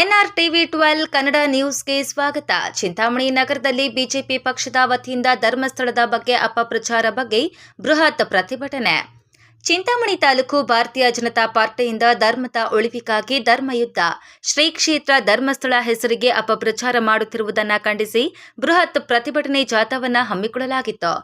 N R TV twelve Kannada ನ್ಯೂಸ್ಗೆ ಸ್ವಾಗತ. ಚಿಂತಾಮಣಿ ನಗರದಲ್ಲಿ ಬಿಜೆಪಿ ಪಕ್ಷದ ವತಿಯಿಂದ ಧರ್ಮಸ್ಥಳದ ಬಗ್ಗೆ ಅಪಪ್ರಚಾರ ಬಗ್ಗೆ ಬೃಹತ್ ಪ್ರತಿಭಟನೆ. ಚಿಂತಾಮಣಿ ತಾಲೂಕು ಭಾರತೀಯ ಜನತಾ ಪಾರ್ಟಿಯಿಂದ ಧರ್ಮದ ಉಳಿವಿಗಾಗಿ ಧರ್ಮಯುದ್ಧ. ಶ್ರೀ ಕ್ಷೇತ್ರ ಧರ್ಮಸ್ಥಳ ಹೆಸರಿಗೆ ಅಪಪ್ರಚಾರ ಮಾಡುತ್ತಿರುವುದನ್ನು ಖಂಡಿಸಿ ಬೃಹತ್ ಪ್ರತಿಭಟನೆ ಜಾಥಾವನ್ನು ಹಮ್ಮಿಕೊಳ್ಳಲಾಗಿತ್ತು.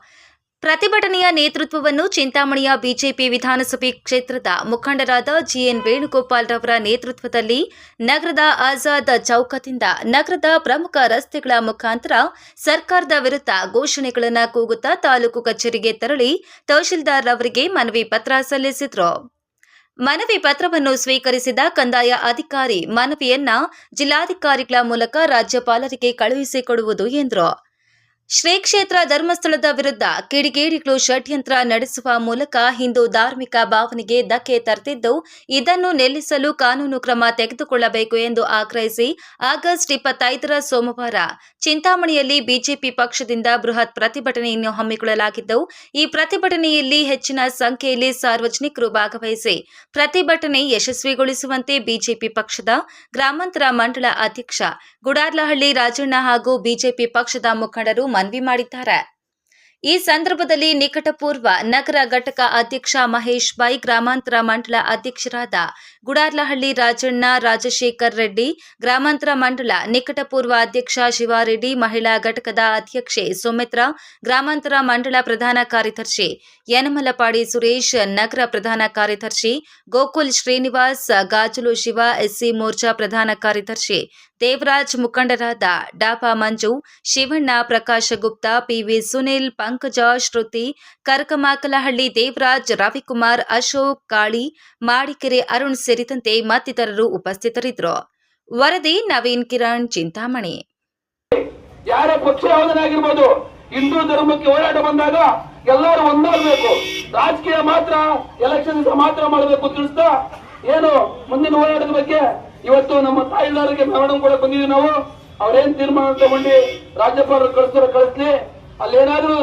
ಪ್ರತಿಭಟನೆಯ ನೇತೃತ್ವವನ್ನು ಚಿಂತಾಮಣಿಯ ಬಿಜೆಪಿ ವಿಧಾನಸಭೆ ಕ್ಷೇತ್ರದ ಮುಖಂಡರಾದ ಜಿಎನ್ ವೇಣುಗೋಪಾಲ್ ರವರ ನೇತೃತ್ವದಲ್ಲಿ ನಗರದ ಆಜಾದ್ ಚೌಕದಿಂದ ನಗರದ ಪ್ರಮುಖ ರಸ್ತೆಗಳ ಮುಖಾಂತರ ಸರ್ಕಾರದ ವಿರುದ್ಧ ಘೋಷಣೆಗಳನ್ನು ಕೂಗುತ್ತಾ ತಾಲೂಕು ಕಚೇರಿಗೆ ತೆರಳಿ ತಹಶೀಲ್ದಾರ್ ಅವರಿಗೆ ಮನವಿ ಪತ್ರ ಸಲ್ಲಿಸಿದರು. ಮನವಿ ಪತ್ರವನ್ನು ಸ್ವೀಕರಿಸಿದ ಕಂದಾಯ ಅಧಿಕಾರಿ ಮನವಿಯನ್ನ ಜಿಲ್ಲಾಧಿಕಾರಿಗಳ ಮೂಲಕ ರಾಜ್ಯಪಾಲರಿಗೆ ಕಳುಹಿಸಿಕೊಡುವುದು ಎಂದರು. ಶ್ರೀ ಕ್ಷೇತ್ರ ಧರ್ಮಸ್ಥಳದ ವಿರುದ್ಧ ಕಿಡಿಗೇಡಿಗಳು ಷಡ್ಯಂತ್ರ ನಡೆಸುವ ಮೂಲಕ ಹಿಂದೂ ಧಾರ್ಮಿಕ ಭಾವನೆಗೆ ಧಕ್ಕೆ ತರ್ತಿದ್ದು, ಇದನ್ನು ನಿಲ್ಲಿಸಲು ಕಾನೂನು ಕ್ರಮ ತೆಗೆದುಕೊಳ್ಳಬೇಕು ಎಂದು ಆಗ್ರಹಿಸಿ ಆಗಸ್ಟ್ ಇಪ್ಪತ್ತೈದರ ಸೋಮವಾರ ಚಿಂತಾಮಣಿಯಲ್ಲಿ ಬಿಜೆಪಿ ಪಕ್ಷದಿಂದ ಬೃಹತ್ ಪ್ರತಿಭಟನೆಯನ್ನು ಹಮ್ಮಿಕೊಳ್ಳಲಾಗಿದ್ದು, ಈ ಪ್ರತಿಭಟನೆಯಲ್ಲಿ ಹೆಚ್ಚಿನ ಸಂಖ್ಯೆಯಲ್ಲಿ ಸಾರ್ವಜನಿಕರು ಭಾಗವಹಿಸಿ ಪ್ರತಿಭಟನೆ ಯಶಸ್ವಿಗೊಳಿಸುವಂತೆ ಬಿಜೆಪಿ ಪಕ್ಷದ ಗ್ರಾಮಾಂತರ ಮಂಡಳ ಅಧ್ಯಕ್ಷ ಗುಡಾರ್ಲಹಳ್ಳಿ ರಾಜಣ್ಣ ಹಾಗೂ ಬಿಜೆಪಿ ಪಕ್ಷದ ಮುಖಂಡರು ಮನವಿ ಮಾಡಿದ್ದಾರೆ. ಈ ಸಂದರ್ಭದಲ್ಲಿ ನಿಕಟಪೂರ್ವ ನಗರ ಘಟಕ ಅಧ್ಯಕ್ಷ ಮಹೇಶ್ ಬೈ ಗ್ರಾಮಾಂತರ ಮಂಡಲ ಅಧ್ಯಕ್ಷರಾದ ಗುಡಾರ್ಲಹಳ್ಳಿ ರಾಜಣ್ಣ, ರಾಜಶೇಖರ್ ರೆಡ್ಡಿ, ಗ್ರಾಮಾಂತರ ಮಂಡಲ ನಿಕಟಪೂರ್ವ ಅಧ್ಯಕ್ಷ ಶಿವಾರೆಡ್ಡಿ, ಮಹಿಳಾ ಘಟಕದ ಅಧ್ಯಕ್ಷೆ ಸುಮಿತ್ರ, ಗ್ರಾಮಾಂತರ ಮಂಡಳ ಪ್ರಧಾನ ಕಾರ್ಯದರ್ಶಿ ಯನಮಲಪಾಡಿ ಸುರೇಶ್, ನಗರ ಪ್ರಧಾನ ಕಾರ್ಯದರ್ಶಿ ಗೋಕುಲ್ ಶ್ರೀನಿವಾಸ್, ಗಾಜುಲು ಶಿವ, ಎಸ್ಸಿ ಮೋರ್ಚಾ ಪ್ರಧಾನ ಕಾರ್ಯದರ್ಶಿ ದೇವರಾಜ್ ಮುಖಂಡರಾದ ಡಾಪಾ ಮಂಜು, ಶಿವಣ್ಣ ಪ್ರಕಾಶ ಗುಪ್ತಾ, ಪಿವಿ ಸುನಿಲ್, ಪಂಕಜ ಶ್ರುತಿ, ಕರಕಮಾಕಲಹಳ್ಳಿ ದೇವರಾಜ್, ರವಿಕುಮಾರ್, ಅಶೋಕ್ ಕಾಳಿ, ಮಾಡಿಕೆರೆ ಅರುಣ್ ಸೇರಿದಂತೆ ಮತ್ತಿತರರು ಉಪಸ್ಥಿತರಿದ್ದರು. ವರದಿ ನವೀನ್ ಕಿರಣ್, ಚಿಂತಾಮಣಿ. ಯಾರ ಪಕ್ಷ ಯಾವುದನ್ನಾಗಿರ್ಬೋದು ಹಿಂದೂ ಧರ್ಮಕ್ಕೆ ಹೋರಾಟ ಬಂದಾಗ ಎಲ್ಲರೂ ಒಂದಾಗಬೇಕು. ರಾಜಕೀಯ ಮಾತ್ರ ಎಲೆಕ್ಷನ್ ಮಾತ್ರ ಮಾಡಬೇಕು ತಿಳಿಸ್ತಾ, ಏನು ಮುಂದಿನ ಹೋರಾಟದ ಬಗ್ಗೆ ಇವತ್ತು ನಮ್ಮ ತಾಯಿಲಾರಿಗೆ ಮೆರವಣಿಗೆ ಕೂಡ ಬಂದಿದ್ವಿ ನಾವು. ಅವರೇನ್ ತೀರ್ಮಾನ ತಗೊಂಡು ರಾಜ್ಯಪಾಲರು ಕಳಿಸ್ತಾರ ಕಳಿಸ್ಲಿ. ಅಲ್ಲೇನಾದ್ರೂ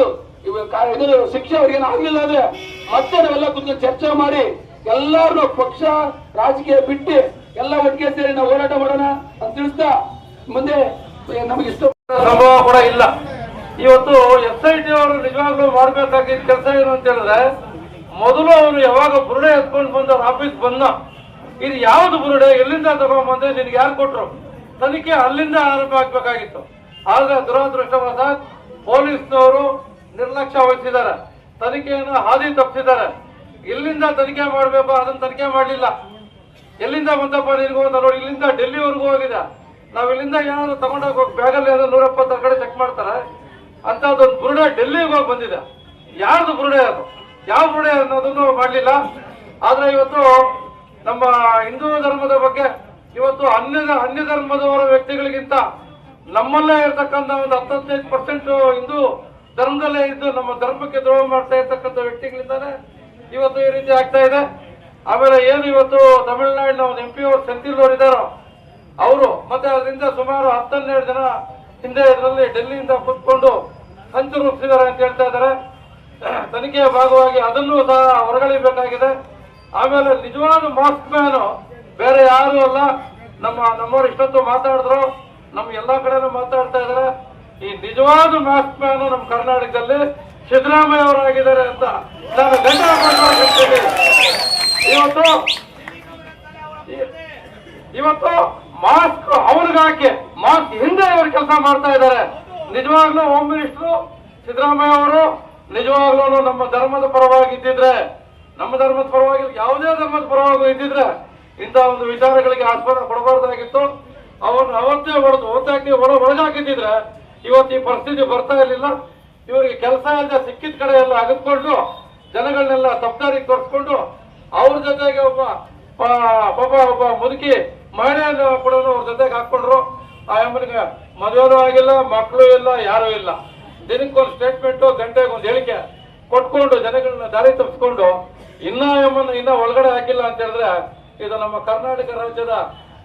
ಇದು ಶಿಕ್ಷೆ ಅವ್ರಿಗೆ ಆಗ್ಲಿಲ್ಲ ಅಂದ್ರೆ ಮತ್ತೆ ನಾವೆಲ್ಲ ಕುತ್ಕೊಂಡು ಚರ್ಚೆ ಮಾಡಿ ಎಲ್ಲಾರು ಪಕ್ಷ, ರಾಜಕೀಯ ಬಿಟ್ಟು ಎಲ್ಲ ಒಟ್ಟಿಗೆ ಸೇರಿ ನಾವು ಹೋರಾಟ ಮಾಡೋಣ ಅಂತ ತಿಳಿಸ್ತಾ ಮುಂದೆ ನಮಗೆ ಇಷ್ಟ ಸಂಭವ ಕೂಡ ಇಲ್ಲ. ಇವತ್ತು ಎಸ್ ಐ ಟಿ ಅವರು ನಿಜವಾಗ್ಲೂ ಮಾಡ್ಬೇಕಾಗಿದ್ದ ಕೆಲಸ ಏನು ಅಂತ ಹೇಳಿದ್ರೆ ಮೊದಲು ಅವರು ಯಾವಾಗ ಬುರುಡೆ ಎತ್ಕೊಂಡು ಬಂದು ಆಫೀಸ್ ಬಂದ ಇದು ಯಾವ್ದು ಬುರುಡೆ? ಎಲ್ಲಿಂದ ತಗೊಂಡ್ಬಂದ್ರೆ ನಿನ್ಗೆ ಯಾರು ಕೊಟ್ರು? ತನಿಖೆ ಅಲ್ಲಿಂದ ಆರಂಭ ಆಗ್ಬೇಕಾಗಿತ್ತು. ಆದ್ರೆ ದುರದೃಷ್ಟವಾದ ಪೊಲೀಸ್ನವರು ನಿರ್ಲಕ್ಷ್ಯ ವಹಿಸಿದ್ದಾರೆ. ತನಿಖೆಯನ್ನು ಹಾದಿ ತಪ್ಪಿಸಿದ್ದಾರೆ. ಇಲ್ಲಿಂದ ತನಿಖೆ ಮಾಡಬೇಕು, ಅದನ್ನ ತನಿಖೆ ಮಾಡಲಿಲ್ಲ. ಎಲ್ಲಿಂದ ಬಂದಪ್ಪ ನಿನ್ಗೂ? ಅಂತ ನೋಡಿ, ಇಲ್ಲಿಂದ ಡೆಲ್ಲಿವರೆಗೂ ಹೋಗಿದೆ. ನಾವ್ ಇಲ್ಲಿಂದ ಏನಾದ್ರು ತಗೊಂಡೋಗಿ ಹೋಗಿ ಬ್ಯಾಗಲ್ಲಿ ಏನಾದ್ರು ನೂರ ಎಪ್ಪತ್ತರ ಕಡೆ ಚೆಕ್ ಮಾಡ್ತಾರೆ. ಅಂತದೊಂದು ಬುರುಡೆ ಡೆಲ್ಲಿಗೆ ಹೋಗಿ ಬಂದಿದೆ. ಯಾರ್ದು ಬುರುಡೆ ಅದು? ಯಾವ ಬುರುಡೆ ಅನ್ನೋದನ್ನು ಮಾಡಲಿಲ್ಲ. ಆದ್ರೆ ಇವತ್ತು ನಮ್ಮ ಹಿಂದೂ ಧರ್ಮದ ಬಗ್ಗೆ ಇವತ್ತು ಅನ್ಯ ಅನ್ಯ ಧರ್ಮದವರ ವ್ಯಕ್ತಿಗಳಿಗಿಂತ ನಮ್ಮಲ್ಲೇ ಇರ್ತಕ್ಕಂಥ ಒಂದು ಹತ್ತೈದು ಪರ್ಸೆಂಟ್ ಹಿಂದೂ ಧರ್ಮದಲ್ಲೇ ಇದ್ದು ನಮ್ಮ ಧರ್ಮಕ್ಕೆ ದ್ರೋಹ ಮಾಡ್ತಾ ಇರ್ತಕ್ಕಂಥ ವ್ಯಕ್ತಿಗಳಿಂದಾನೆ ಇವತ್ತು ಈ ರೀತಿ ಆಗ್ತಾ ಇದೆ. ಆಮೇಲೆ ಏನು ಇವತ್ತು ತಮಿಳುನಾಡಿನ ಒಂದು ಎಂ ಪಿ ಅವರು ಸೆಂಥಿಲ್ ಅವರು ಇದ್ದಾರೋ, ಅವರು ಮತ್ತೆ ಅದರಿಂದ ಸುಮಾರು ಹತ್ತನ್ನೆರಡು ಜನ ಹಿಂದೆ ಇದರಲ್ಲಿ ಡೆಲ್ಲಿಯಿಂದ ಕೂತ್ಕೊಂಡು ಸಂಚು ರೂಪಿಸಿದ್ದಾರೆ ಅಂತ ಹೇಳ್ತಾ ಇದ್ದಾರೆ. ತನಿಖೆಯ ಭಾಗವಾಗಿ ಅದನ್ನು ಸಹ ಹೊರಗಳಿಬೇಕಾಗಿದೆ ಆಮೇಲೆ ನಿಜವಾದ ಮಾಸ್ಕ್ ಮ್ಯಾನು ಬೇರೆ ಯಾರು ಅಲ್ಲ. ನಮ್ಮ, ನಮ್ಮವ್ರು ಇಷ್ಟೊತ್ತು ಮಾತಾಡಿದ್ರು. ನಮ್ಮ ಎಲ್ಲ ಕಡೆನೂ ಮಾತಾಡ್ತಾ ಇದ್ದಾರೆ ಈ ನಿಜವಾದ ಮಾಸ್ಕ್ ಮ್ಯಾನು ನಮ್ಮ ಕರ್ನಾಟಕದಲ್ಲಿ ಸಿದ್ದರಾಮಯ್ಯ ಅವರಾಗಿದ್ದಾರೆ ಅಂತ ನಾನು ಹೇಳ್ತೀನಿ ಇವತ್ತು ಇವತ್ತು ಮಾಸ್ಕ್ ಅವ್ರಿಗಾಕೆ ಮಾಸ್ಕ್ ಹಿಂದೆ ಇವರು ಕೆಲಸ ಮಾಡ್ತಾ ಇದ್ದಾರೆ ನಿಜವಾಗ್ಲೂ ಹೋಮ್ ಮಿನಿಸ್ಟ್ರು ಸಿದ್ದರಾಮಯ್ಯ ಅವರು ನಿಜವಾಗ್ಲೂ ನಮ್ಮ ಧರ್ಮದ ಪರವಾಗಿ ಇದ್ದಿದ್ರೆ ನಮ್ಮ ಧರ್ಮದ ಪರವಾಗಿ, ಯಾವುದೇ ಧರ್ಮದ ಪರವಾಗಿ ಇದ್ದಿದ್ರೆ ಇಂಥ ಒಂದು ವಿಚಾರಗಳಿಗೆ ಆಸ್ಪದ ಕೊಡಬಾರ್ದಾಗಿತ್ತು. ಅವನ್ನ ಅವತ್ತೇ ಹೊಡೆದು ಒತ್ತಾಕಿ ಹೊರ ಒಳಗಾಕಿದ್ದಿದ್ರೆ ಇವತ್ತು ಈ ಪರಿಸ್ಥಿತಿ ಬರ್ತಾ ಇರಲಿಲ್ಲ. ಇವರಿಗೆ ಕೆಲಸ ಎಲ್ಲ ಸಿಕ್ಕಿದ ಕಡೆ ಎಲ್ಲ ಅಗತ್ಕೊಂಡು, ಜನಗಳನ್ನೆಲ್ಲ ತಪ್ಪದಾರಿಗೆ ತೋರಿಸ್ಕೊಂಡು, ಅವ್ರ ಜೊತೆಗೆ ಒಬ್ಬ ಪಾಪ ಒಬ್ಬ ಮುದುಕಿ ಮಹಿಳೆಯನ್ನು ಕೂಡ ಅವ್ರ ಜೊತೆಗೆ ಹಾಕೊಂಡ್ರು ಆ ಅಮ್ಮನಿಗೆ ಮದುವೆನೂ ಆಗಿಲ್ಲ, ಮಕ್ಕಳು ಇಲ್ಲ, ಯಾರೂ ಇಲ್ಲ. ದಿನಕ್ಕೊಂದು ಸ್ಟೇಟ್ಮೆಂಟು ಗಂಟೆಗೆ ಒಂದು ಹೇಳಿಕೆ ಕೊಟ್ಕೊಂಡು ಜನಗಳನ್ನ ದಾರಿ ತಪ್ಪಿಸ್ಕೊಂಡು ಇನ್ನ ಎಮ್ಮನ್ನ ಇನ್ನ ಒಳಗಡೆ ಹಾಕಿಲ್ಲ ಅಂತ ಹೇಳಿದ್ರೆ ಇದು ನಮ್ಮ ಕರ್ನಾಟಕ ರಾಜ್ಯದ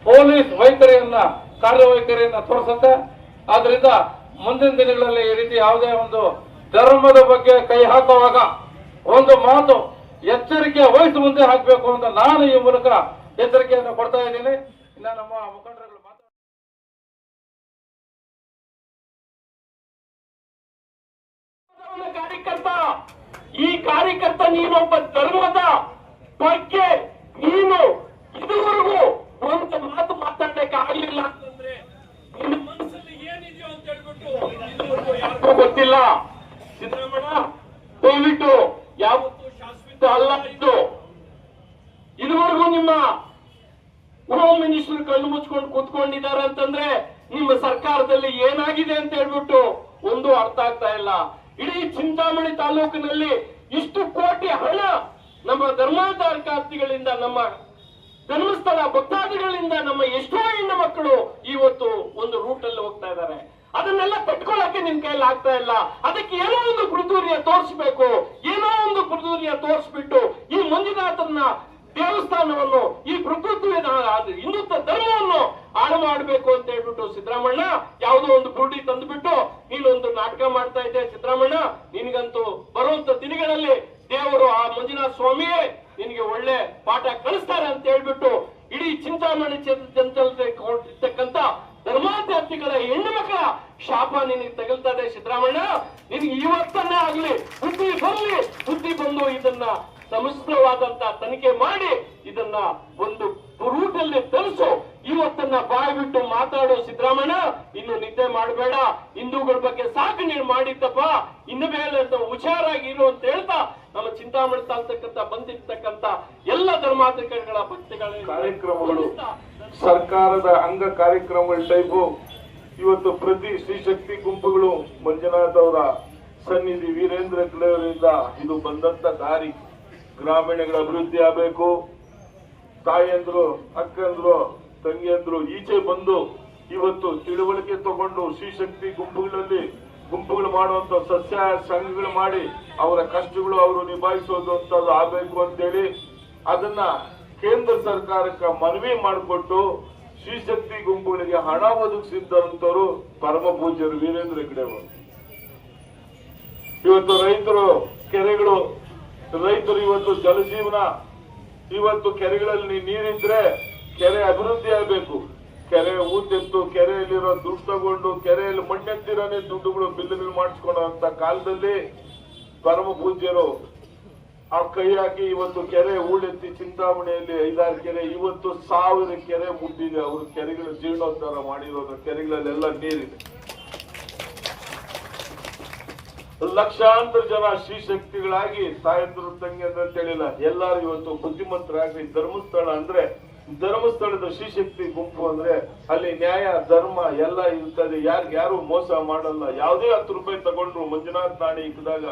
ಪೊಲೀಸ್ ವೈಖರಿಯನ್ನ ಕಾರ್ಯವೈಖರಿಯನ್ನ ತೋರಿಸುತ್ತೆ. ಆದ್ರಿಂದ ಮುಂದಿನ ದಿನಗಳಲ್ಲಿ ಈ ರೀತಿ ಯಾವುದೇ ಒಂದು ಧರ್ಮದ ಬಗ್ಗೆ ಕೈ ಹಾಕುವಾಗ ಒಂದು ಮಾತು ಎಚ್ಚರಿಕೆ ವಹಿಸಿ ಮುಂದೆ ಹಾಕಬೇಕು ಅಂತ ನಾನು ಈ ಮೂಲಕ ಎಚ್ಚರಿಕೆಯನ್ನು ಕೊಡ್ತಾ ಇದ್ದೀನಿ. ಇನ್ನ ನಮ್ಮ ಮುಖಂಡರುಗಳು ಕಾರ್ಯಕರ್ತ ಈ ಕಾರ್ಯಕರ್ತ ನೀನೊಬ್ಬ ಧರ್ಮದ ಬಗ್ಗೆ ನೀನು ಇದುವರೆಗೂ ಒಂದು ಮಾತು ಮಾತಾಡಕ್ಕೆ ಆಗಲಿಲ್ಲ. ಅಂತಂದ್ರೆ ನಿನ್ನ ಮನಸ್ಸಲ್ಲಿ ಏನಿದೆಯೋ ಅಂತ ಹೇಳ್ಬಿಟ್ಟು ಯಾರಿಗೂ ಗೊತ್ತಿಲ್ಲ. ಸಿದ್ದರಾಮಣ್ಣ ದಯವಿಟ್ಟು ಯಾವತ್ತೂ ಶಾಶ್ವತ ಅಲ್ಲ ಇದು. ಇದುವರೆಗೂ ನಿಮ್ಮ ಹೋಮ್ ಮಿನಿಸ್ಟರ್ ಕಣ್ಣು ಮುಚ್ಕೊಂಡು ಕೂತ್ಕೊಂಡಿದ್ದಾರೆ ಅಂತಂದ್ರೆ ನಿಮ್ಮ ಸರ್ಕಾರದಲ್ಲಿ ಏನಾಗಿದೆ ಅಂತ ಹೇಳ್ಬಿಟ್ಟು ಒಂದು ಅರ್ಥ ಆಗ್ತಾ ಇಲ್ಲ. ಇಡೀ ಚಿಂತಾಮಣಿ ತಾಲೂಕಿನಲ್ಲಿ ಇಷ್ಟು ಕೋಟಿ ಹಣ ನಮ್ಮ ಧರ್ಮಾಧಾರಕಾರ್ತಿಗಳಿಂದ ನಮ್ಮ ಧರ್ಮಸ್ಥಳ ಭಕ್ತಾದಿಗಳಿಂದ, ನಮ್ಮ ಎಷ್ಟೋ ಹೆಣ್ಣು ಮಕ್ಕಳು ಇವತ್ತು ಒಂದು ರೂಟ್ ಅಲ್ಲಿ ಹೋಗ್ತಾ ಇದ್ದಾರೆ. ಅದನ್ನೆಲ್ಲ ಕಟ್ಕೊಳ್ಳಕ್ಕೆ ನಿನ್ ಕೈಯಲ್ಲಿ ಆಗ್ತಾ ಇಲ್ಲ. ಅದಕ್ಕೆ ಏನೋ ಒಂದು ಕುರುದೂರಿಯ ತೋರಿಸ್ಬೇಕು. ಏನೋ ಒಂದು ಕುರುದೂರಿಯ ತೋರಿಸ್ಬಿಟ್ಟು ಈ ಮಂಜುನಾಥನ್ನ ದೇವಸ್ಥಾನವನ್ನು, ಈ ಪ್ರಕೃತಿಯ ಹಿಂದುತ್ವ ಧರ್ಮವನ್ನು ಹಾಳು ಮಾಡಬೇಕು ಅಂತ ಹೇಳ್ಬಿಟ್ಟು ಸಿದ್ದರಾಮಣ್ಣ ಯಾವುದೋ ಒಂದು ಬುರುಡಿ ತಂದುಬಿಟ್ಟು ನೀನೊಂದು ನಾಟಕ ಮಾಡ್ತಾ ಇದ್ದೆ. ಸಿದ್ದರಾಮಣ್ಣ ನಿನಗಂತೂ ಬರುವಂತ ದಿನಗಳಲ್ಲಿ ದೇವರು ಆ ಮಂಜುನಾಥ ಸ್ವಾಮಿಯೇ ನಿನಗೆ ಒಳ್ಳೆ ಪಾಠ ಕಲಿಸ್ತಾರೆ ಅಂತ ಹೇಳ್ಬಿಟ್ಟು ಇಡೀ ಚಿಂತಾಮಣಿ ಇರ್ತಕ್ಕಂತ ಧರ್ಮಾಧ್ಯಾತ್ಮಿಗಳ ಹೆಣ್ಣು ಮಕ್ಕಳ ಶಾಪ ನಿನಗೆ ತಗಲ್ತದೆ ಸಿದ್ದರಾಮಣ್ಣ ನಿನಗೆ ಇವತ್ತನ್ನೇ ಆಗ್ಲಿ ಬುದ್ಧಿ ಬರ್ಲಿ ಬುದ್ಧಿ ಬಂದು ಇದನ್ನ ಸಮಸ್ರವಾದಂತ ತನಿಖೆ ಮಾಡಿ ಇದನ್ನ ಒಂದು ರೂಟಲ್ಲಿ ತರಿಸು ಇವತ್ತನ್ನ ಬಾಯಿ ಬಿಟ್ಟು ಮಾತಾಡೋ ಸಿದ್ದರಾಮಯ್ಯ ಇನ್ನು ನಿದ್ದೆ ಮಾಡಬೇಡ ಹಿಂದೂಗಳ ಬಗ್ಗೆ ಸಾಕು ನೀನು ಮಾಡಿದ್ದಪ್ಪ, ಇನ್ನು ಮೇಲೆ ಅಂತ ಹುಷಾರಾಗಿ ಇರು ಅಂತ ಹೇಳ್ತಾ, ನಮ್ಮ ಚಿಂತಾಮಣಿ ಅಂತಕ್ಕಂತ ಬಂದಿರ್ತಕ್ಕಂತ ಎಲ್ಲ ಧರ್ಮಾಧಿಕಾರಿಗಳ ಭಕ್ತಿಗಳ ಕಾರ್ಯಕ್ರಮಗಳು, ಸರ್ಕಾರದ ಅಂಗ ಕಾರ್ಯಕ್ರಮಗಳ ಟೈಪು ಇವತ್ತು ಪ್ರತಿ ಶ್ರೀಶಕ್ತಿ ಗುಂಪುಗಳು, ಮಂಜುನಾಥ್ ಅವರ ಸನ್ನಿಧಿ ವೀರೇಂದ್ರ ಕಲೆಯವರಿಂದ ಇದು ಬಂದಂತ ದಾರಿ. ಗ್ರಾಮೀಣಗಳ ಅಭಿವೃದ್ಧಿ ಆಗಬೇಕು. ತಾಯಂದ್ರು ಅಕ್ಕಂದ್ರು, ತಂಗಿಯಂದ್ರು ಈಚೆ ಬಂದು, ಇವತ್ತು ತಿಳುವಳಿಕೆ ತಗೊಂಡು ಶ್ರೀಶಕ್ತಿ ಗುಂಪುಗಳಲ್ಲಿ ಗುಂಪುಗಳು ಮಾಡುವಂತ ಸಸ್ಯ ಸಂಘಗಳು ಮಾಡಿ ಅವರ ಕಷ್ಟಗಳು ಅವರು ನಿಭಾಯಿಸೋದು ಆಗಬೇಕು ಅಂತೇಳಿ ಅದನ್ನ ಕೇಂದ್ರ ಸರ್ಕಾರಕ್ಕೆ ಮನವಿ ಮಾಡಿಕೊಟ್ಟು ಶ್ರೀಶಕ್ತಿ ಗುಂಪುಗಳಿಗೆ ಹಣ ಒದಗಿಸಿದ್ದಂತವರು ಪರಮ ಪೂಜ್ಯರು ವೀರೇಂದ್ರ ಹೆಗ್ಡೆ ಅವರು. ಇವತ್ತು ರೈತರು, ಕೆರೆಗಳು, ರೈತರು ಇವತ್ತು ಜಲಜೀವನ, ಇವತ್ತು ಕೆರೆಗಳಲ್ಲಿ ನೀರಿದ್ರೆ ಕೆರೆ ಅಭಿವೃದ್ಧಿ ಆಗಬೇಕು. ಕೆರೆ ಊತೆತ್ತು, ಕೆರೆಯಲ್ಲಿರೋ ದುಡ್ಡು ತಗೊಂಡು, ಕೆರೆಯಲ್ಲಿ ಮಣ್ಣೆತ್ತಿರೋನೇ ದುಡ್ಡುಗಳು ಬಿಲ್ಲುಗಳು ಮಾಡಿಸ್ಕೊಳ್ಳುವಂತ ಕಾಲದಲ್ಲಿ ಪರಮ ಪೂಜ್ಯರು ಆ ಕೈ ಹಾಕಿ ಇವತ್ತು ಕೆರೆ ಹೂಳೆತ್ತಿ ಚಿಂತಾಮಣಿಯಲ್ಲಿ ಐದಾರು ಕೆರೆ, ಇವತ್ತು ಸಾವಿರ ಕೆರೆ ಮುಟ್ಟಿದೆ. ಅವರು ಕೆರೆಗಳ ಜೀರ್ಣೋದ್ಧಾರ ಮಾಡಿರೋದು, ಕೆರೆಗಳಲ್ಲೆಲ್ಲ ನೀರಿದೆ. ಲಕ್ಷಾಂತರ ಜನ ಶ್ರೀಶಕ್ತಿಗಳಾಗಿ ಸಾಯಂತ್ರ ತಂಗಿ ಅಂತ ಹೇಳಿಲ್ಲ. ಎಲ್ಲರೂ ಇವತ್ತು ಬುದ್ಧಿಮಂತರಾಗಿ ಧರ್ಮಸ್ಥಳ ಅಂದ್ರೆ ಧರ್ಮಸ್ಥಳದ ಶ್ರೀಶಕ್ತಿ ಗುಂಪು ಅಂದ್ರೆ ಅಲ್ಲಿ ನ್ಯಾಯ, ಧರ್ಮ ಎಲ್ಲ ಇರ್ತದೆ. ಯಾರಿಗೆ ಯಾರು ಮೋಸ ಮಾಡಲ್ಲ. ಯಾವುದೇ ಹತ್ತು ರೂಪಾಯಿ ತಗೊಂಡ್ರು ಮಂಜುನಾಥ್ ನಾಣಿ ಇಕ್ಕಿದಾಗ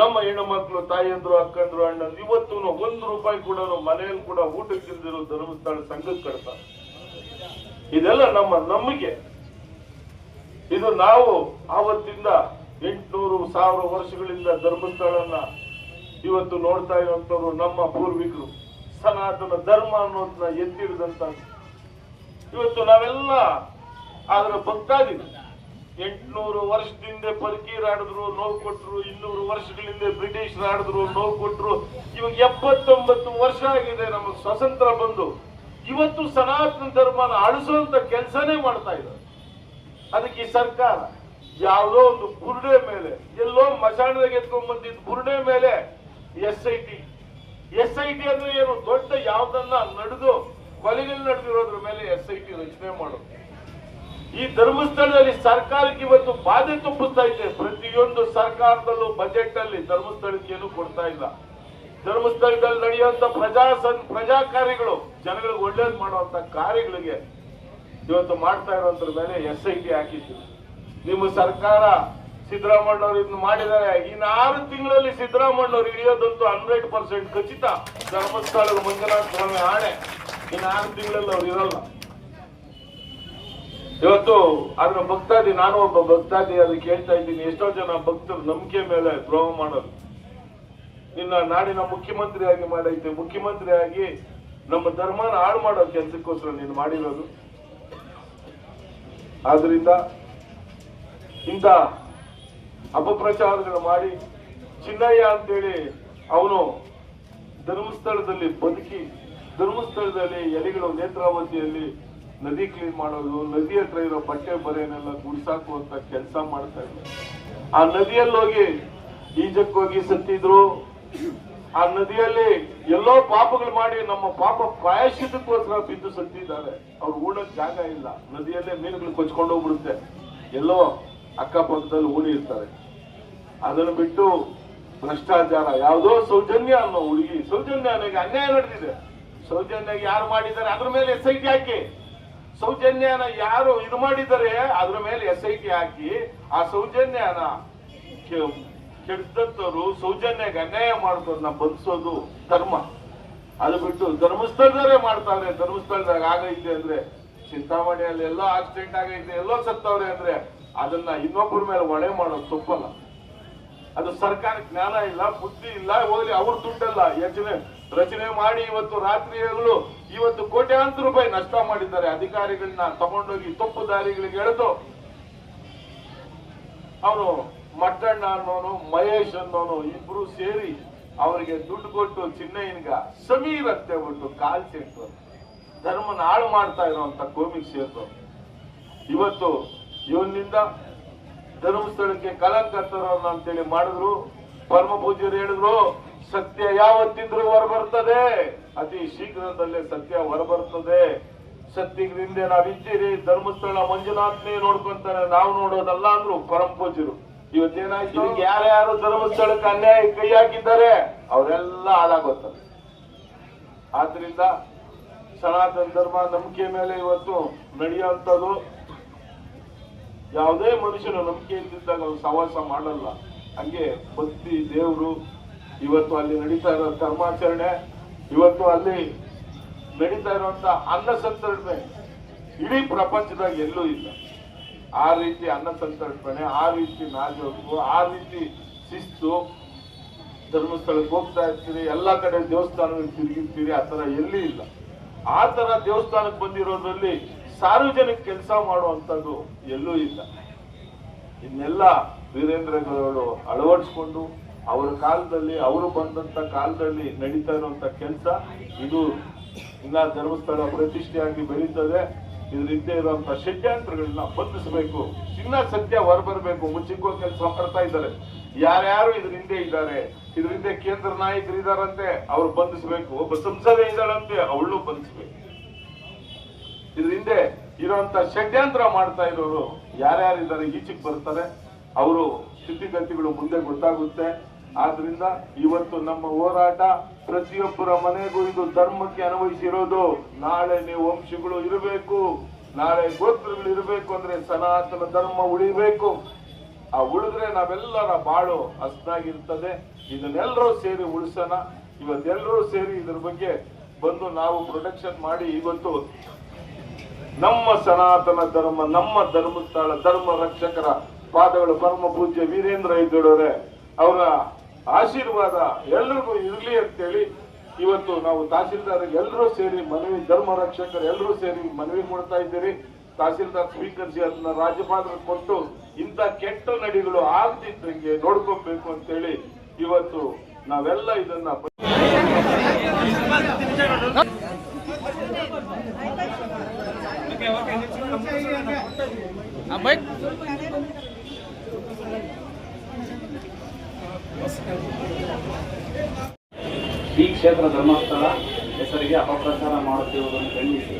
ನಮ್ಮ ಹೆಣ್ಣು ಮಕ್ಕಳು ತಾಯಿಯಂದ್ರು, ಅಕ್ಕಂದ್ರು, ಅಣ್ಣಂದ್ರು ಇವತ್ತು ಒಂದು ರೂಪಾಯಿ ಕೂಡ ಮನೆಯಲ್ಲಿ ಕೂಡ ಊಟಕ್ಕೆ ಇಲ್ದಿರೋ ಧರ್ಮಸ್ಥಳ ಸಂಘಕ್ಕೆ ಕಟ್ತಾರೆ. ಇದೆಲ್ಲ ನಮ್ಮ ನಂಬಿಕೆ. ಇದು ನಾವು ಆವತ್ತಿಂದ ಎಂಟುನೂರು ಸಾವಿರ ವರ್ಷಗಳಿಂದ ಧರ್ಮಸ್ಥಳನ್ನ ಇವತ್ತು ನೋಡ್ತಾ ಇರುವಂತವ್ರು ನಮ್ಮ ಪೂರ್ವಿಕರು. ಸನಾತನ ಧರ್ಮ ಅನ್ನೋದನ್ನ ಎತ್ತಿಡಿದಂತ ಇವತ್ತು ನಾವೆಲ್ಲ ಅದರ ಭಕ್ತಾದಿ ಎಂಟುನೂರು ವರ್ಷದಿಂದ ಪರ್ಕೀರ್ ಆಡಿದ್ರು, ನೋವು ಕೊಟ್ರು, ಇನ್ನೂರು ವರ್ಷಗಳಿಂದ ಬ್ರಿಟಿಷ್ ಆಡಿದ್ರು, ನೋವು ಕೊಟ್ರು. ಇವಾಗ ಎಪ್ಪತ್ತೊಂಬತ್ತು ವರ್ಷ ಆಗಿದೆ ನಮ್ಮ ಸ್ವತಂತ್ರ ಬಂದು. ಇವತ್ತು ಸನಾತನ ಧರ್ಮನ ಅಳಿಸುವಂತ ಕೆಲಸನೇ ಮಾಡ್ತಾ ಇದ್ದಾರೆ. ಅದಕ್ಕೆ ಈ ಸರ್ಕಾರ ಯಾವುದೋ ಒಂದು ಬುರುಡೆ ಮೇಲೆ, ಎಲ್ಲೋ ಮಶಾಣದಾಗ ಎತ್ಕೊಂಡ್ ಬಂದಿದ್ದ ಬುರುಡೆ ಮೇಲೆ S I T S I T ಅಂದ್ರೆ ಏನು? ದೊಡ್ಡ ಯಾವ್ದನ್ನ ನಡೆದು ಕೊಲೆಗಳು ನಡೆದಿರೋದ್ರ ಮೇಲೆ ಎಸ್ ಐ ಟಿ ರಚನೆ ಮಾಡೋದು. ಈ ಧರ್ಮಸ್ಥಳದಲ್ಲಿ ಸರ್ಕಾರಕ್ಕೆ ಇವತ್ತು ಬಾಧೆ ತುಂಬಿಸ್ತಾ ಇದೆ. ಪ್ರತಿಯೊಂದು ಸರ್ಕಾರದಲ್ಲೂ ಬಜೆಟ್ ಅಲ್ಲಿ ಧರ್ಮಸ್ಥಳಕ್ಕೆ ಏನು ಕೊಡ್ತಾ ಇಲ್ಲ. ಧರ್ಮಸ್ಥಳದಲ್ಲಿ ನಡೆಯುವಂತ ಪ್ರಜಾ ಪ್ರಜಾ ಕಾರ್ಯಗಳು ಜನಗಳಿಗೆ ಒಳ್ಳೇದು ಮಾಡುವಂತ ಕಾರ್ಯಗಳಿಗೆ ಇವತ್ತು ಮಾಡ್ತಾ ಇರೋದ್ರ ಮೇಲೆ ಎಸ್ ಐ ಟಿ ಹಾಕಿದ್ರು. ನಿಮ್ಮ ಸರ್ಕಾರ ಸಿದ್ದರಾಮಯ್ಯನವರು ಇದನ್ನ ಮಾಡಿದ್ದಾರೆ. ಇನ್ನು ಆರು ತಿಂಗಳಲ್ಲಿ ಸಿದ್ದರಾಮಯ್ಯನವರು ಇಳಿಯೋದಂತೂ ಹಂಡ್ರೆಡ್ ಪರ್ಸೆಂಟ್ ಖಚಿತ. ಧರ್ಮಸ್ಥಳದ ಮಂಜುನಾಥ ಸ್ವಾಮಿ ಆಣೆ. ಇನ್ನು ಆರು ತಿಂಗಳಲ್ಲಿ ಅವ್ರು ಇರಲ್ಲ. ಇವತ್ತು ಅದ್ರ ಭಕ್ತಾದಿ, ನಾನು ಒಬ್ಬ ಭಕ್ತಾದಿ ಅದಕ್ಕೆ ಹೇಳ್ತಾ ಇದ್ದೀನಿ. ಎಷ್ಟೋ ಜನ ಭಕ್ತರು ನಂಬಿಕೆ ಮೇಲೆ ದ್ರೋಹ ಮಾಡೋದು ನಿನ್ನ ನಾಡಿನ ಮುಖ್ಯಮಂತ್ರಿಯಾಗಿ ಮಾಡೈತೆ. ಮುಖ್ಯಮಂತ್ರಿಯಾಗಿ ನಮ್ಮ ಧರ್ಮನ ಹಾಳು ಮಾಡೋ ಕೆಲಸಕ್ಕೋಸ್ಕರ ನೀನು ಮಾಡಿರೋದು. ಆದ್ರಿಂದ ಇಂಥ ಅಪಪ್ರಚಾರಗಳು ಮಾಡಿ, ಚಿನ್ನಯ್ಯ ಅಂತೇಳಿ ಅವನು ಧರ್ಮಸ್ಥಳದಲ್ಲಿ ಬದುಕಿ, ಧರ್ಮಸ್ಥಳದಲ್ಲಿ ಎಲೆಗಳು ನೇತ್ರಾವತಿಯಲ್ಲಿ ನದಿ ಕ್ಲೀನ್ ಮಾಡೋದು, ನದಿ ಹತ್ರ ಇರೋ ಬಟ್ಟೆ ಬರೆಯನ್ನೆಲ್ಲ ಗುಡ್ಸಾಕುವಂತ ಕೆಲಸ ಮಾಡ್ತಾ ಇದ್ರು. ಆ ನದಿಯಲ್ಲಿ ಹೋಗಿ ಈಜಕ್ಕೆ ಹೋಗಿ ಸತ್ತಿದ್ರು. ಆ ನದಿಯಲ್ಲಿ ಎಲ್ಲೋ ಪಾಪಗಳು ಮಾಡಿ ನಮ್ಮ ಪಾಪ ಪ್ರಾಯಶ್ಚಿತಕ್ಕೋಸ್ಕರ ಬಿದ್ದು ಸತ್ತಿದ್ದಾರೆ. ಅವ್ರು ಉಳಕ್ ಜಾಗ ಇಲ್ಲ. ನದಿಯಲ್ಲೇ ಮೀನುಗಳು ಕೊಚ್ಕೊಂಡು ಹೋಗ್ಬಿಡುತ್ತೆ. ಎಲ್ಲೋ ಅಕ್ಕಪಕ್ಕದಲ್ಲಿ ಉಳಿ ಇರ್ತಾರೆ. ಅದನ್ನು ಬಿಟ್ಟು ಭ್ರಷ್ಟಾಚಾರ, ಯಾವುದೋ ಸೌಜನ್ಯ ಅನ್ನೋ ಹುಡುಗಿ ಸೌಜನ್ಯ ಅನ್ನೋಕೆ ಅನ್ಯಾಯ ನಡೆದಿದೆ. ಸೌಜನ್ಯ ಯಾರು ಮಾಡಿದ್ದಾರೆ? ಅದ್ರ ಮೇಲೆ ಎಸ್ ಐ ಟಿ ಹಾಕಿ. ಸೌಜನ್ಯನ ಯಾರು ಇದು ಮಾಡಿದ್ದಾರೆ? ಅದ್ರ ಮೇಲೆ ಎಸ್ ಐ ಟಿ ಹಾಕಿ. ಆ ಸೌಜನ್ಯನ ಕೆಡ್ದಂತವ್ರು ಸೌಜನ್ಯಗೆ ಅನ್ಯಾಯ ಮಾಡೋದನ್ನ ಬಂಧಿಸೋದು ಧರ್ಮ. ಅದು ಬಿಟ್ಟು ಧರ್ಮಸ್ಥಳದಲ್ಲೇ ಮಾಡ್ತಾರೆ. ಧರ್ಮಸ್ಥಳದಾಗ ಆಗೈತೆ ಅಂದ್ರೆ ಚಿಂತಾಮಣಿಯಲ್ಲಿ ಎಲ್ಲೋ ಆಕ್ಸಿಡೆಂಟ್ ಆಗೈತೆ, ಎಲ್ಲೋ ಸತ್ತವ್ರೆ ಅಂದ್ರೆ ಅದನ್ನ ಇನ್ನೊಬ್ಬರ ಮೇಲೆ ಹೊಣೆ ಮಾಡೋದು ತಪ್ಪಲ್ಲ. ಅದು ಸರ್ಕಾರ ಜ್ಞಾನ ಇಲ್ಲ, ಬುದ್ಧಿ ಇಲ್ಲ, ಹೋಗ್ಲಿ, ಅವ್ರ ದುಡ್ಡಲ್ಲ. ಯೋಚನೆ, ರಚನೆ ಮಾಡಿ ಇವತ್ತು ರಾತ್ರಿಗಳು ಇವತ್ತು ಕೋಟ್ಯಾಂತರ ರೂಪಾಯಿ ನಷ್ಟ ಮಾಡಿದ್ದಾರೆ. ಅಧಿಕಾರಿಗಳನ್ನ ತಗೊಂಡೋಗಿ ತಪ್ಪು ದಾರಿಗಳಿಗೆ ಎಳೆದು ಅವನು ಮಟ್ಟಣ್ಣ ಅನ್ನೋನು, ಮಹೇಶ್ ಅನ್ನೋನು ಇಬ್ರು ಸೇರಿ ಅವರಿಗೆ ದುಡ್ಡು ಕೊಟ್ಟು ಚಿನ್ನಯ್ಯನ್ಗ ಸಮೀರ್ ಅಂತ ಹೇಳ್ಬಿಟ್ಟು ಕಾಲ್ ಧರ್ಮನ ಹಾಳು ಮಾಡ್ತಾ ಇರುವಂತ ಕೋಮಿಕ್ ಸೇರ್ತು. ಇವತ್ತು ಇವನಿಂದ ಧರ್ಮಸ್ಥಳಕ್ಕೆ ಕಲಂಕ ತರೋಣ ಅಂತೇಳಿ ಮಾಡಿದ್ರು. ಪರಮ ಪೂಜ್ಯರು ಹೇಳಿದ್ರು, ಸತ್ಯ ಯಾವತ್ತಿದ್ರೂ ಹೊರಬರ್ತದೆ. ಅತಿ ಶೀಘ್ರದಲ್ಲೇ ಸತ್ಯ ಹೊರಬರ್ತದೆ. ನಾವ್ ನಾವಿದ್ದೀರಿ. ಧರ್ಮಸ್ಥಳ ಮಂಜುನಾಥ್ನೇ ನೋಡ್ಕೊಂತಾನೆ. ನಾವು ನೋಡೋದಲ್ಲ ಅಂದ್ರು ಪರಮ ಪೂಜ್ಯರು. ಇವತ್ತೇನಾಯ್ತು? ಯಾರ್ಯಾರು ಧರ್ಮಸ್ಥಳಕ್ಕೆ ಅನ್ಯಾಯ ಕೈ ಹಾಕಿದ್ದಾರೆ, ಅವರೆಲ್ಲ ಹಾಳಾಗೋತಾರೆ ಆದ್ರಿಂದ ಸನಾತನ ಧರ್ಮ ನಂಬಿಕೆ ಮೇಲೆ ಇವತ್ತು ನಡೆಯುವಂಥದ್ದು ಯಾವುದೇ ಮನುಷ್ಯನ ನಂಬಿಕೆ ಇದ್ದಿದ್ದಾಗ ಅವನು ಸವಾಸ ಮಾಡಲ್ಲ. ಹಂಗೆ ಭಕ್ತಿ, ದೇವರು, ಇವತ್ತು ಅಲ್ಲಿ ನಡೀತಾ ಇರೋ ಕರ್ಮಾಚರಣೆ, ಇವತ್ತು ಅಲ್ಲಿ ನಡೀತಾ ಇರುವಂತ ಅನ್ನ ಸಂತರ್ಪಣೆ ಇಡೀ ಪ್ರಪಂಚದಾಗ ಎಲ್ಲೂ ಇಲ್ಲ. ಆ ರೀತಿ ಅನ್ನ ಸಂತರ್ಪಣೆ, ಆ ರೀತಿ ನಾಜೋಗು ಆ ರೀತಿ ಶಿಸ್ತು, ಧರ್ಮಸ್ಥಳಕ್ಕೆ ಹೋಗ್ತಾ ಇರ್ತೀರಿ, ಎಲ್ಲಾ ಕಡೆ ದೇವಸ್ಥಾನಗಳಿಗೆ ತಿರುಗಿರ್ತೀರಿ, ಆ ಥರ ಎಲ್ಲಿ ಇಲ್ಲ. ಆ ಥರ ದೇವಸ್ಥಾನಕ್ಕೆ ಬಂದಿರೋದ್ರಲ್ಲಿ ಸಾರ್ವಜನಿಕ ಕೆಲಸ ಮಾಡುವಂಥದ್ದು ಎಲ್ಲೂ ಇಲ್ಲ. ಇನ್ನೆಲ್ಲ ವೀರೇಂದ್ರ ಗೌಡರು ಅಳವಡಿಸ್ಕೊಂಡು ಅವರ ಕಾಲದಲ್ಲಿ, ಅವರು ಬಂದಂತ ಕಾಲದಲ್ಲಿ ನಡೀತಾ ಇರುವಂತ ಕೆಲಸ ಇದು ಇನ್ನ ಧರ್ಮಸ್ಥಳ ಪ್ರತಿಷ್ಠೆಯಾಗಿ ಬೆಳೀತದೆ. ಇದರಿಂದ ಇರುವಂತ ಷಡ್ಯಂತ್ರಗಳನ್ನ ಬಂಧಿಸಬೇಕು. ಇನ್ನ ಸತ್ಯ ಹೊರಬರಬೇಕು. ಮುಚ್ಚಿಕ್ಕೋ ಕೆಲಸ ಬರ್ತಾ ಇದ್ದಾರೆ. ಯಾರ್ಯಾರು ಇದ್ರ ಹಿಂದೆ ಇದ್ದಾರೆ, ಇದ್ರ ಹಿಂದೆ ಕೇಂದ್ರ ನಾಯಕರು ಇದಾರಂತೆ ಅವ್ರು ಬಂಧಿಸಬೇಕು. ಒಬ್ಬ ಸಂಸದೆ ಇದ್ದಾಳಂತೆ ಅವಳು ಬಂಧಿಸಬೇಕು. ಇದ್ರ ಹಿಂದೆ ಇರುವಂತ ಷಡ್ಯಂತ್ರ ಮಾಡ್ತಾ ಇರೋರು ಯಾರ್ಯಾರಿದ್ದಾರೆ, ಈಚೆಗೆ ಬರ್ತಾರೆ. ಅವರು ಸ್ಥಿತಿಗತಿಗಳು ಮುಂದೆ ಗೊತ್ತಾಗುತ್ತೆ. ಆದ್ರಿಂದ ಇವತ್ತು ನಮ್ಮ ಹೋರಾಟ ಪ್ರತಿಯೊಬ್ಬರ ಮನೆಗೂ ಇದು ಧರ್ಮಕ್ಕೆ ಅನ್ವಯಿಸಿರೋದು. ನಾಳೆ ನೀವು ವಂಶಗಳು ಇರಬೇಕು. ನಾಳೆ ಗೋತ್ರಗಳು ಇರಬೇಕು ಅಂದ್ರೆ ಸನಾತನ ಧರ್ಮ ಉಳಿಬೇಕು. ಆ ಉಳಿದ್ರೆ ನಾವೆಲ್ಲರ ಬಾಳು ಹಸ್ನಾಗಿರ್ತದೆ. ಇದನ್ನೆಲ್ಲರೂ ಸೇರಿ ಉಳಿಸೋಣ. ಇವತ್ತೆಲ್ಲರೂ ಸೇರಿ ಇದ್ರ ಬಗ್ಗೆ ಬಂದು ನಾವು ಪ್ರೊಡಕ್ಷನ್ ಮಾಡಿ ಇವತ್ತು ನಮ್ಮ ಸನಾತನ ಧರ್ಮ, ನಮ್ಮ ಧರ್ಮಸ್ಥಳ, ಧರ್ಮ ರಕ್ಷಕರ ಪಾದಗಳು, ಪರಮ ಪೂಜ್ಯ ವೀರೇಂದ್ರ ಹೆಗ್ಗಡವರೇ ಅವರ ಆಶೀರ್ವಾದ ಎಲ್ರಿಗೂ ಇರಲಿ ಅಂತೇಳಿ ಇವತ್ತು ನಾವು ತಹಸೀಲ್ದಾರ್ ಎಲ್ಲರೂ ಸೇರಿ ಮನವಿ, ಧರ್ಮ ರಕ್ಷಕರು ಎಲ್ಲರೂ ಸೇರಿ ಮನವಿ ಮಾಡ್ತಾ ಇದ್ದೀರಿ. ತಹಸೀಲ್ದಾರ್ ಸ್ವೀಕರಿಸಿ ಅದನ್ನ ರಾಜ್ಯಪಾಲರು ಕೊಟ್ಟು ಇಂಥ ಕೆಟ್ಟ ನಡಿಗಳು ಆಗದಿದ್ದಂಗೆ ನೋಡ್ಕೋಬೇಕು ಅಂತೇಳಿ ಇವತ್ತು ನಾವೆಲ್ಲ ಇದನ್ನ ಈ ಕ್ಷೇತ್ರ ಧರ್ಮಸ್ಥಳ ಹೆಸರಿಗೆ ಅಪಪ್ರಚಾರ ಮಾಡುತ್ತಿರುವುದನ್ನು ಖಂಡಿಸಿ.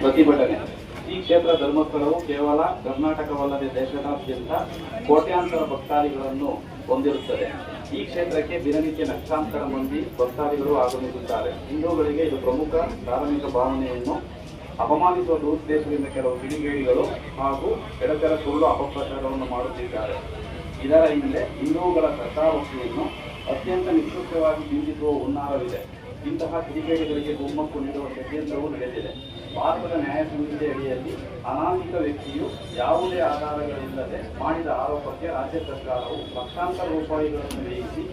ಪ್ರತಿಭಟನೆ. ಈ ಕ್ಷೇತ್ರ ಧರ್ಮಸ್ಥಳವು ಕೇವಲ ಕರ್ನಾಟಕವಲ್ಲದೆ ದೇಶದಾದ್ಯಂತ ಕೋಟ್ಯಾಂತರ ಭಕ್ತಾದಿಗಳನ್ನು ಹೊಂದಿರುತ್ತದೆ. ಈ ಕ್ಷೇತ್ರಕ್ಕೆ ದಿನನಿತ್ಯ ಲಕ್ಷಾಂತರ ಮಂದಿ ಭಕ್ತಾದಿಗಳು ಆಗಮಿಸುತ್ತಾರೆ. ಹಿಂದೂಗಳಿಗೆ ಇದು ಪ್ರಮುಖ ಧಾರ್ಮಿಕ ಭಾವನೆಯನ್ನು ಅಪಮಾನಿಸುವ ದುರುದ್ದೇಶದಿಂದ ಕೆಲವು ಕಿಡಿಗೇಡಿಗಳು ಹಾಗೂ ಎಡತರ ಸುಳ್ಳು ಅಪಪ್ರಚಾರವನ್ನು ಮಾಡುತ್ತಿದ್ದಾರೆ. ಇದರ ಹಿಂದೆ ಹಿಂದೂಗಳ ಕಥಾವಸ್ತಿಯನ್ನು ಅತ್ಯಂತ ನಿಕೃಷ್ಟವಾಗಿ ಬಿಂಬಿಸುವ ಹುನ್ನಾರವಿದೆ. ಇಂತಹ ಕಿಡಿಗೇಡಿಗಳಿಗೆ ಕುಮ್ಮಕ್ಕು ನೀಡುವ ಷಡ್ಯಂತ್ರವೂ ನಡೆದಿದೆ. ಭಾರತದ ನ್ಯಾಯ ಸಂಹಿತೆ ಅಡಿಯಲ್ಲಿ ಅನಾಮಿಕ ವ್ಯಕ್ತಿಯು ಯಾವುದೇ ಆಧಾರಗಳಿಲ್ಲದೆ ಮಾಡಿದ ಆರೋಪಕ್ಕೆ ರಾಜ್ಯ ಸರ್ಕಾರವು ಲಕ್ಷಾಂತರ ರೂಪಾಯಿಗಳನ್ನು ವ್ಯಯಿಸಿ,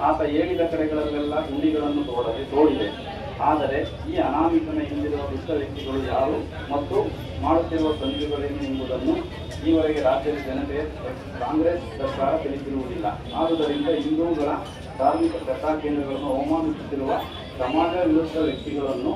ಆತ ಏಳಿದ ಕಡೆಗಳಲ್ಲೆಲ್ಲ ಗುಂಡಿಗಳನ್ನು ತೋಡದೆ ತೋಡಿದೆ. ಆದರೆ ಈ ಅನಾಮಿಕನ ಹಿಂದಿರುವ ದುಷ್ಟ ವ್ಯಕ್ತಿಗಳು ಯಾರು ಮತ್ತು ಮಾಡುತ್ತಿರುವ ತಂತ್ರಗಳೇನು ಎಂಬುದನ್ನು ಈವರೆಗೆ ರಾಜ್ಯದ ಜನತೆ ಕಾಂಗ್ರೆಸ್ ಸರ್ಕಾರ ತಿಳಿಸಿರುವುದಿಲ್ಲ. ಆದುದರಿಂದ ಹಿಂದೂಗಳ ಧಾರ್ಮಿಕ ಕಥಾ ಕೇಂದ್ರಗಳನ್ನು ಅವಮಾನಿಸುತ್ತಿರುವ ಸಮಾಜ ವಿರುದ್ಧ ವ್ಯಕ್ತಿಗಳನ್ನು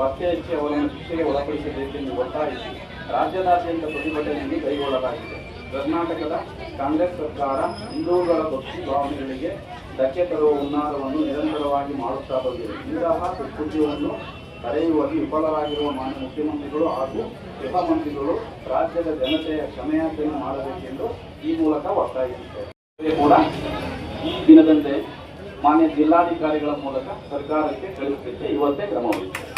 ಪತ್ತೆ ಹಚ್ಚಿ ಅವರನ್ನು ಶಿಕ್ಷೆಗೆ ಒಳಪಡಿಸಬೇಕೆಂದು ಒತ್ತಾಯಿಸಿ ರಾಜ್ಯದಾದ್ಯಂತ ಪ್ರತಿಭಟನೆಯಲ್ಲಿ ಕೈಗೊಳ್ಳಲಾಗಿದೆ. ಕರ್ನಾಟಕದ ಕಾಂಗ್ರೆಸ್ ಸರ್ಕಾರ ಹಿಂದೂಗಳ ಭಕ್ತಿ ಭಾವನೆಗಳಿಗೆ ಧಕ್ಕೆ ತರುವ ಹುನ್ನಾರವನ್ನು ನಿರಂತರವಾಗಿ ಮಾಡುತ್ತಾ ಬಂದಿದೆ. ಇಂತಹ ಕೃತ್ಯವನ್ನು ತಡೆಯುವಲ್ಲಿ ವಿಫಲರಾಗಿರುವ ಮಾನ್ಯ ಮುಖ್ಯಮಂತ್ರಿಗಳು ಹಾಗೂ ಗೃಹ ಮಂತ್ರಿಗಳು ರಾಜ್ಯದ ಜನತೆಯ ಕ್ಷಮೆಯಾಚನೆ ಮಾಡಬೇಕೆಂದು ಈ ಮೂಲಕ ಒತ್ತಾಯಿಸುತ್ತೇವೆ. ಕೂಡ ಈ ದಿನದಂತೆ ಮಾನ್ಯ ಜಿಲ್ಲಾಧಿಕಾರಿಗಳ ಮೂಲಕ ಸರ್ಕಾರಕ್ಕೆ ಕಳಿಸಲಿಕ್ಕೆ ಇವತ್ತೇ ಕ್ರಮ ವಹಿಸಿದೆ